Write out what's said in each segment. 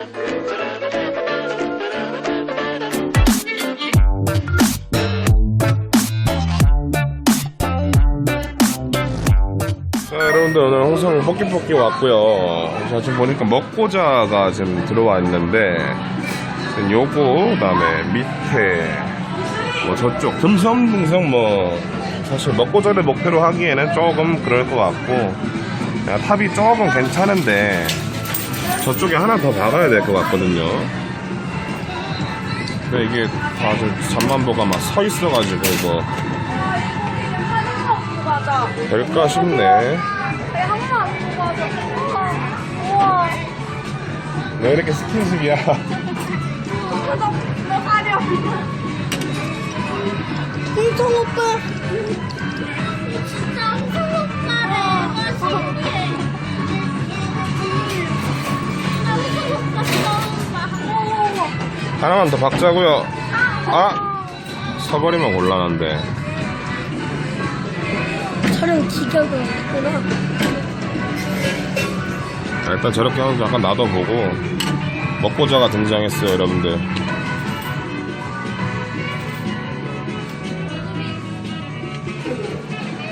자 여러분들 오늘 홍성 볶기볶기 왔고요. 자 지금 보니까 먹고자가 지금 들어와 있는데 요거 그 다음에 밑에 뭐 저쪽 듬성듬성 뭐 사실 먹고자를 목표로 하기에는 조금 그럴 것 같고 야, 탑이 조금 괜찮은데 저쪽에 하나 더 박아야 될 것 같거든요 근데 이게 다들 잠만보가 막 서 있어가지고 이거. 될까 싶네. 왜 이렇게 스킨십이야. 홍청 오빠. 하나만 더 박자고요. 아 서버리면 곤란한데. 촬영 기격은 없구나. 자, 일단 저렇게 하면서 약간 놔둬보고. 먹고자가 등장했어요 여러분들.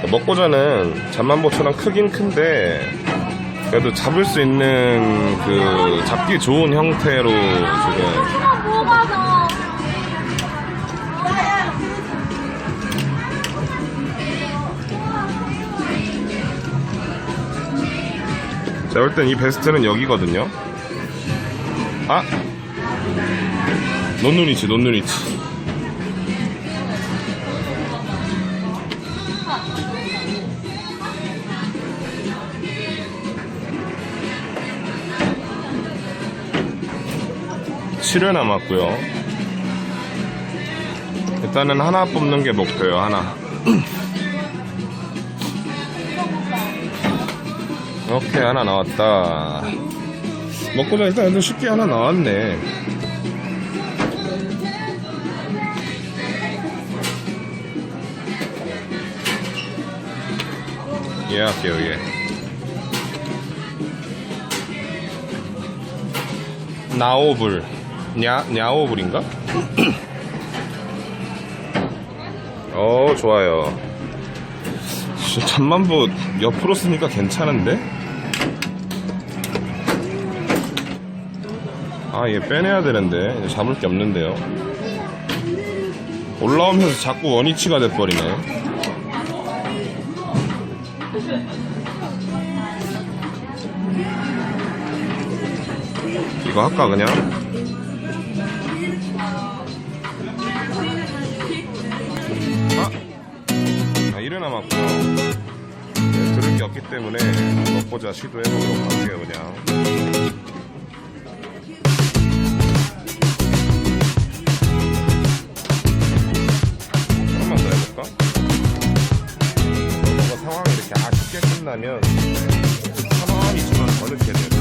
먹고자는 잠만보처럼 크긴 큰데 그래도 잡을 수 있는 그 잡기 좋은 형태로 지금 제가 볼 땐 이 베스트는 여기거든요. 아! 논눈이치 논눈이치 칠회 남았고요. 일단은 하나 뽑는 게 목표예요 하나 오케이 하나 나왔다. 먹고자 일단 애들 쉽게 하나 나왔네. 예 할게요 예. 나오불. 냐, 냐오불인가? 어 좋아요. 씨, 잠만보 옆으로 쓰니까 괜찮은데? 아, 얘 빼내야 되는데. 잡을 게 없는데요. 올라오면서 자꾸 원위치가 돼버리네. 이거 할까, 그냥? 아! 아, 1회 남았고. 네, 들을 게 없기 때문에 먹보자 시도해보도록 할게요, 그냥. 쉽게 끝나면 더 넣게 돼요.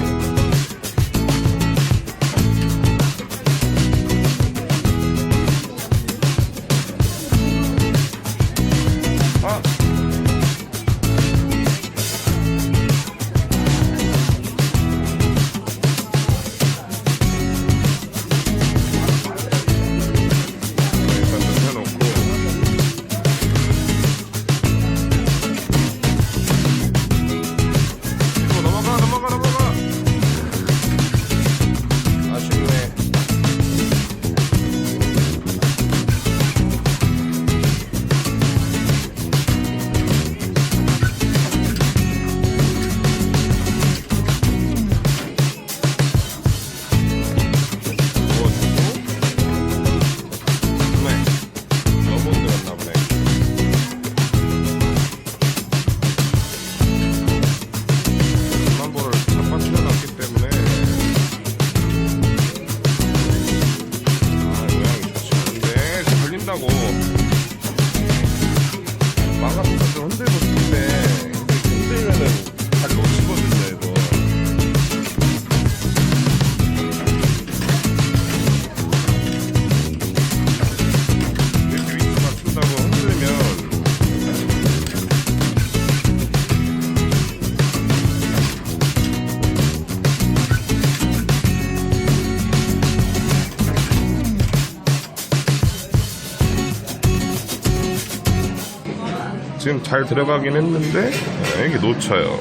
잘 들어가긴 했는데 네, 이게 놓쳐요.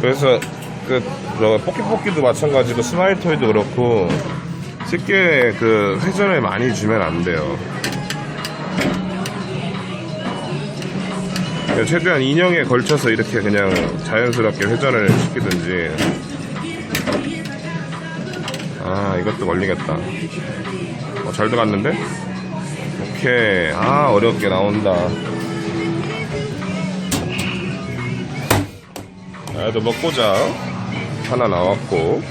그래서 그 저, 포키포키도 마찬가지고 스마일 토이도 그렇고 쉽게 그 회전을 많이 주면 안 돼요. 최대한 인형에 걸쳐서 이렇게 그냥 자연스럽게 회전을 시키든지. 아 이것도 걸리겠다. 어, 잘 들어갔는데? 오케이. 아 어렵게 나온다. 그래도 먹고자 하나 나왔고.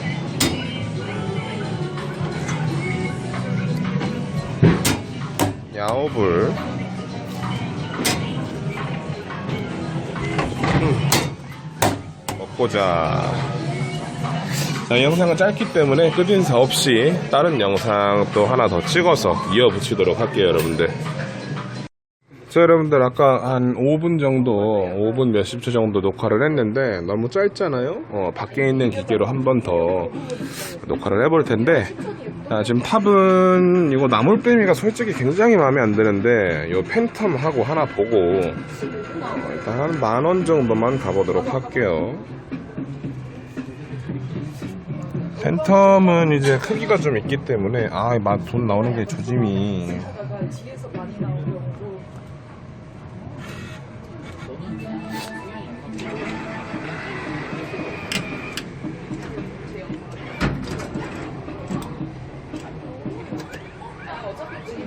야오불. 음. 먹고자 자, 이 영상은 짧기 때문에 끝인사 없이 다른 영상 또 하나 더 찍어서 이어붙이도록 할게요 여러분들 자 여러분들? 아까 한 5분 정도 5분 몇십 초 정도 녹화를 했는데 너무 짧잖아요? 어, 밖에 있는 기계로 한 번 더 녹화를 해볼 텐데 자, 지금 탑은 이거 나물빼미가 솔직히 굉장히 마음에 안 드는데 이 팬텀하고 하나 보고 어, 일단 한 만 원 정도만 가보도록 할게요. 팬텀은 이제 크기가 좀 있기 때문에 아돈 나오는 게 조짐이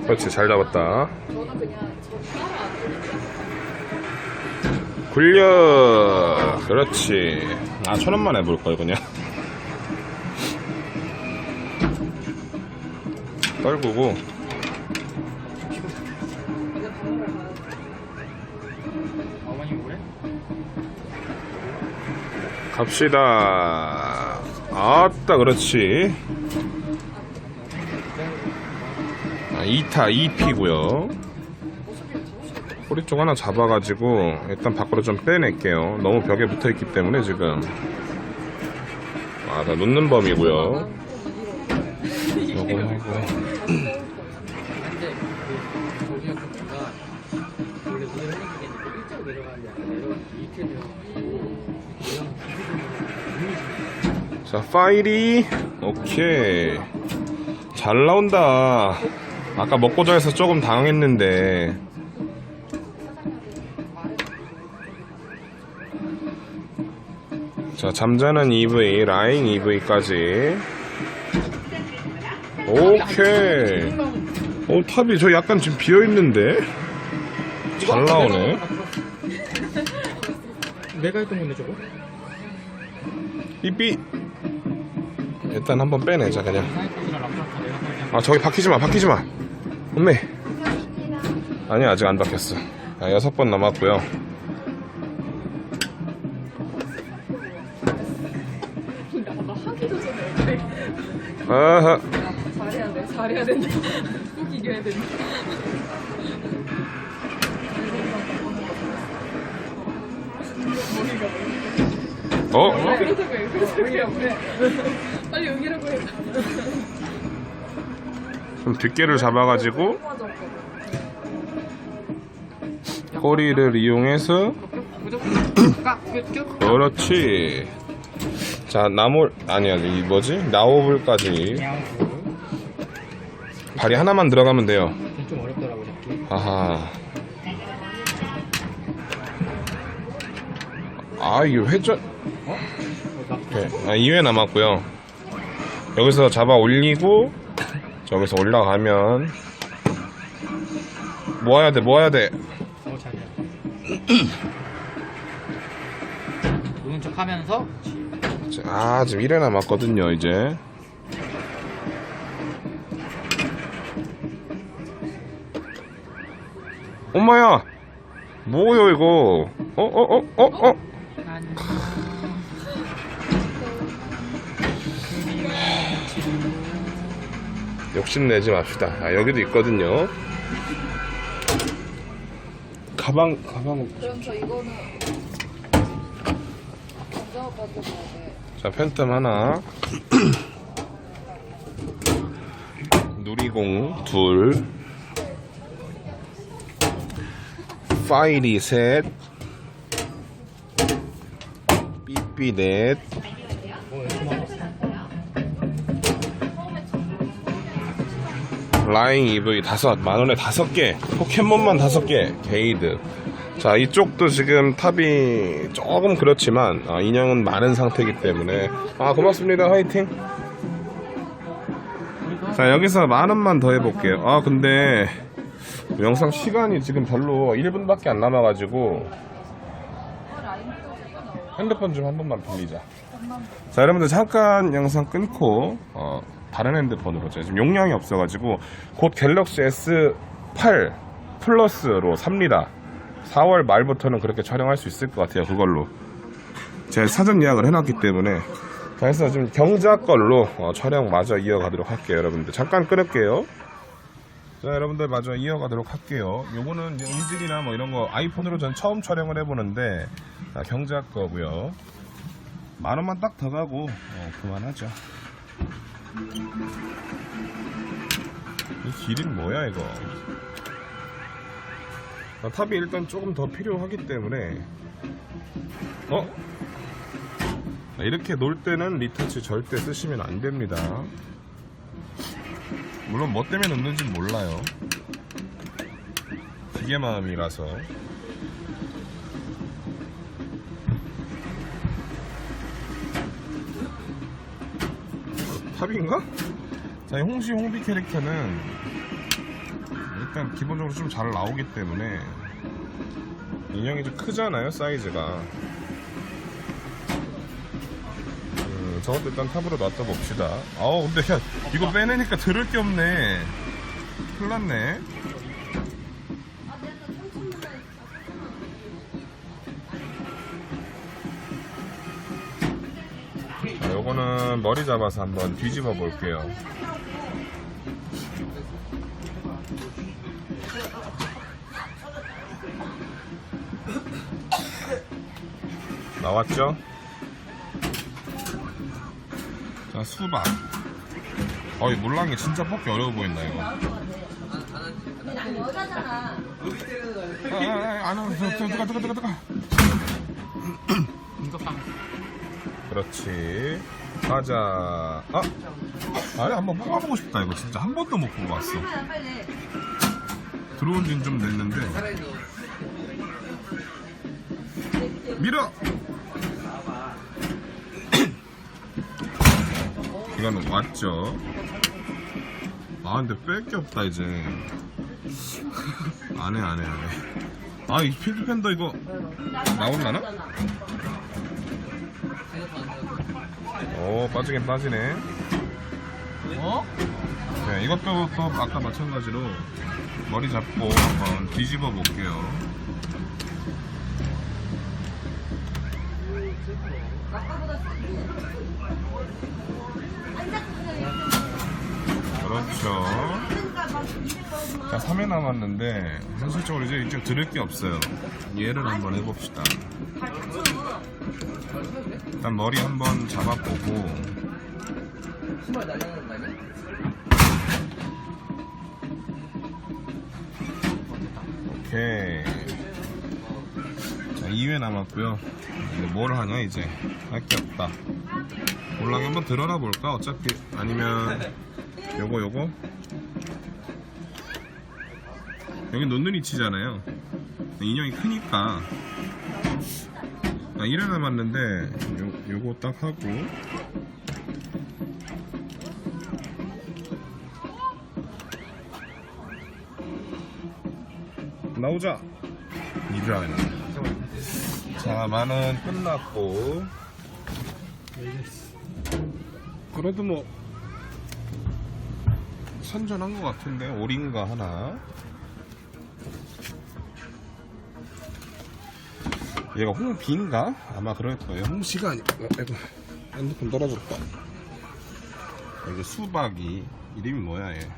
그렇지 잘 잡았다. 굴려! 그렇지. 아 천원만 해볼걸 그냥. 떨구고. 갑시다. 아따 그렇지 아 2타 2피고요 꼬리 쪽 하나 잡아가지고 일단 밖으로 좀 빼낼게요. 너무 벽에 붙어있기 때문에 지금 아, 다 놓는 범이고요. 요거 하고 자 파일이 오케이 잘 나온다. 아까 먹고자 해서 조금 당황했는데 자, 잠자는 EV, 라인 EV까지. 오케이. 어, 탑이 저 약간 지금 비어있는데? 잘 나오네. 내가 했던 건데 저거? 삐삐. 일단 한번 빼내자, 그냥. 아, 저기 박히지 마, 박히지 마. 엄매. 아니, 아직 안 박혔어. 아, 여섯 번 남았고요. 나 하기도 전에 어떻게 아하. 잘해야 돼. 잘해야 된다. 꼭 이겨야 된다. 어? 그래서 왜? 그래서 왜? 왜? 빨리 여기라고 해. 좀 뒷개를 잡아가지고. 꼬리를 이용해서. 그렇지. 자, 나물, 아니야, 이 뭐지? 나오불까지. 그냥 발이 하나만 들어가면 돼요. 좀 어렵더라고 잡기. 아하. 아, 이게 회전. 어? 아, 2회 남았고요. 여기서 잡아 올리고, 저기서 올라가면. 모아야 돼, 모아야 돼. 어 잘해. 노는 척 하면서 아, 지금 1회 남았거든요, 이제. 엄마야! 뭐요, 이거? 어, 어, 어, 어, 어? 욕심내지 맙시다. 아, 여기도 있거든요. 가방, 가방. 그럼 저 이거는 돼. 자, 팬텀 하나. 누리공 둘. 파이리 셋 삐삐 넷 라잉 EV 다섯 만원에 다섯 개 포켓몬만 다섯 개 게이드. 자 이쪽도 지금 탑이 조금 그렇지만 아, 인형은 많은 상태이기 때문에. 아 고맙습니다. 화이팅. 자 여기서 만원만 더 해볼게요. 아 근데 영상 시간이 지금 별로 1분밖에 안 남아가지고 핸드폰 좀 한 번만 빌리자. 자 여러분들 잠깐 영상 끊고 어, 다른 핸드폰으로 제가 지금 용량이 없어가지고 곧 갤럭시 S8 플러스로 삽니다. 4월 말부터는 그렇게 촬영할 수 있을 것 같아요 그걸로. 제가 사전 예약을 해놨기 때문에. 자, 그래서 좀 경자 걸로 어, 촬영 마저 이어가도록 할게요 여러분들. 잠깐 끊을게요. 자 여러분들 마저 이어가도록 할게요. 요거는 이제 음질이나 뭐 이런 거 아이폰으로 전 처음 촬영을 해보는데 자, 경자 거고요. 만 원만 딱 더 가고 어, 그만하죠. 이 길이는 뭐야 이거? 아, 탑이 일단 조금 더 필요하기 때문에 어? 아, 이렇게 놀 때는 리터치 절대 쓰시면 안 됩니다. 물론 뭐 때문에 넣는지 몰라요. 기계 마음이라서. 탑인가? 자, 이 홍시 홍비 캐릭터는 일단 기본적으로 좀 잘 나오기 때문에 인형이 좀 크잖아요, 사이즈가. 음, 저것도 일단 탑으로 놨다 봅시다. 아우, 근데 야, 이거 빼내니까 들을 게 없네. 큰일 났네. 요거는 머리 잡아서 한번 뒤집어 볼게요. 나왔죠? 자, 수박. 어이, 물랑이 진짜 뽑기 어려워 보인다, 이거. 아, 아, 아, 안 와. 들어가, 들어가, 들어가, 들어가. 그렇지. 가자. 아! 아니, 한번 뽑아보고 싶다, 이거. 진짜 한 번도 못 뽑아봤어. 들어온 지는 좀 됐는데. 밀어! 이건 왔죠. 아, 근데 뺄 게 없다, 이제. 안 해, 안 해, 안 해. 아, 이 필드 팬더 이거 나올라나? 오 빠지긴 빠지네. 어? 네, 이것도 또 아까 마찬가지로 머리 잡고 한번 뒤집어 볼게요. 그렇죠 자 3회 남았는데 현실적으로 이제 이제 들을 게 없어요. 얘를 한번 해봅시다. 일단 머리 한번 잡아보고. 오케이. 자 2회 남았고요. 이제 뭘 하냐 이제. 할 게 없다. 올랑 한번 들어나 볼까? 어차피 아니면 요거 요거 여기 놓는 위치잖아요. 인형이 크니까. 아, 1회 남았는데 요, 요거 딱 하고. 나오자. 2회 안에 자 만원 끝났고. 그래도 뭐 선전한 것 같은데 오린가 하나 얘가 홍비인가? 아마 그럴 거예요. 홍시가 아니, 어, 아이고, 핸드폰 떨어졌다. 여기 수박이, 이름이 뭐야, 얘?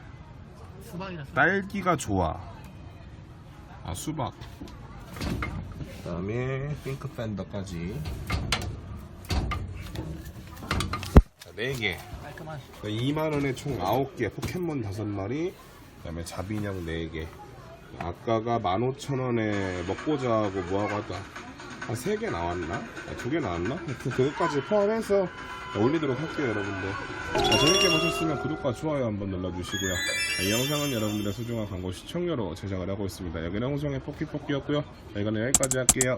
수박이라서. 딸기가 좋아. 아, 수박. 그 다음에, 핑크 팬더까지. 자, 4개. 깔끔한. 2만 원에 총 9개, 포켓몬 5마리, 그 다음에 자비냥 4개. 아까가 15,000원에 먹고자 하고 뭐하고 하다 한 3개 나왔나? 2개 나왔나? 하여튼 그것까지 포함해서 올리도록 할게요 여러분들. 자, 재밌게 보셨으면 구독과 좋아요 한번 눌러주시고요. 자, 이 영상은 여러분들의 소중한 광고 시청료로 제작을 하고 있습니다. 여기는 홍성의 자, 이거는 여기까지 할게요